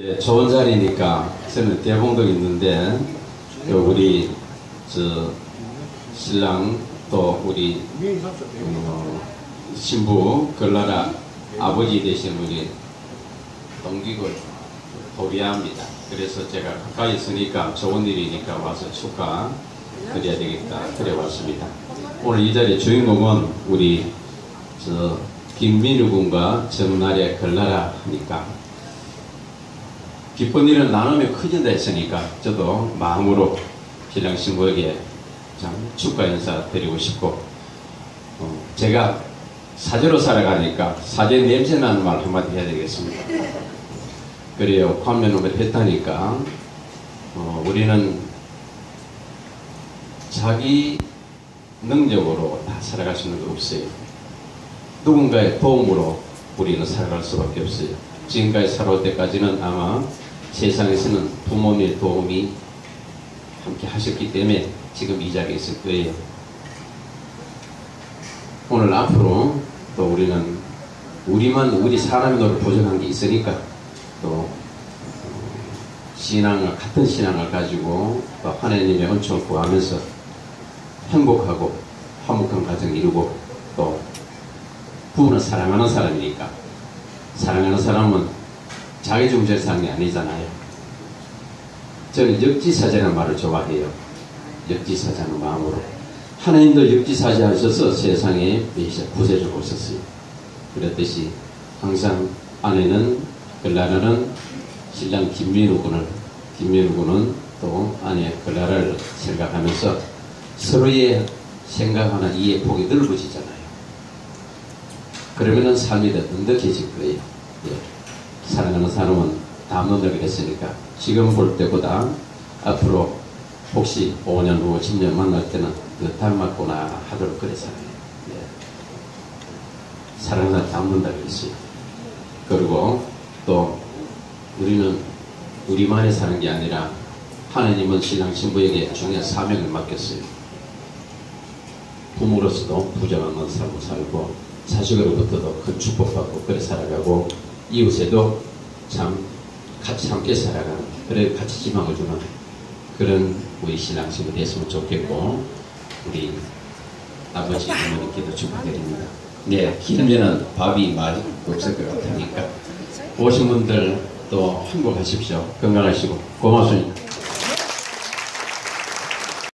예, 좋은 자리니까 저는 대봉도 있는데 또 우리 저 신랑 또 우리 어, 신부 걸나라 아버지 되신 우리 동기골 도비아입니다. 그래서 제가 가까이 있으니까 좋은 일이니까 와서 축하 드려야 되겠다. 그래 왔습니다. 오늘 이 자리 주인공은 우리 저 김민우 군과 정날의 걸나라 하니까 기쁜 일은 나누면 커진다 했으니까 저도 마음으로 신랑 신부에게 참 축하 인사 드리고 싶고 어, 제가 사제로 살아가니까 사제 냄새 나는 말 한마디 해야 되겠습니다. 그래요. 관면으로 했다니까 어, 우리는 자기 능력으로 다 살아갈 수는 없어요. 누군가의 도움으로 우리는 살아갈 수밖에 없어요. 지금까지 살아올 때까지는 아마 세상에서는 부모님의 도움이 함께 하셨기 때문에 지금 이 자리에 있을 거예요. 오늘 앞으로 또 우리는 우리만 우리 사람의 노를 보존한 게 있으니까 또 어, 신앙을 같은 신앙을 가지고 또 하나님의 은총을 구하면서 행복하고 화목한 가정 이루고 또 부부는 사랑하는 사람이니까 사랑하는 사람은 자기 중심의 사는 게 아니잖아요. 저는 역지사자라는 말을 좋아해요. 역지사자는 마음으로. 하나님도 역지사자하셔서 세상에 구세주고 있었어요. 그랬듯이 항상 아내는 글라라는 신랑 김민우 군을 김민우 군은 또 아내 글라라를 생각하면서 서로의 생각하는 이해 폭이 넓어지잖아요. 그러면은 삶이 더 든덕해질 거예요. 예. 사랑하는 사람은 담론을 그랬으니까 지금 볼 때보다 앞으로 혹시 5년 후 10년 만날 때는 더 닮았구나 하도록 그랬잖아요. 예. 사랑하는 사람 담는다 그랬어요. 그리고 또 우리는 우리만이 사는 게 아니라 하나님은 신랑 신부에게 중요한 사명을 맡겼어요. 부모로서도 부정하는 삶을 살고 자식으로부터도 큰 축복받고 그래 살아가고 이웃에도 참 같이 함께 살아가는 그래 같이 지망을 주는 그런 우리 신부 됐으면 좋겠고 우리 아버지 어머니께도 축하드립니다. 네, 기름에는 밥이 많이 없을 것 같으니까 오신 분들 또 행복하십시오. 건강하시고 고맙습니다.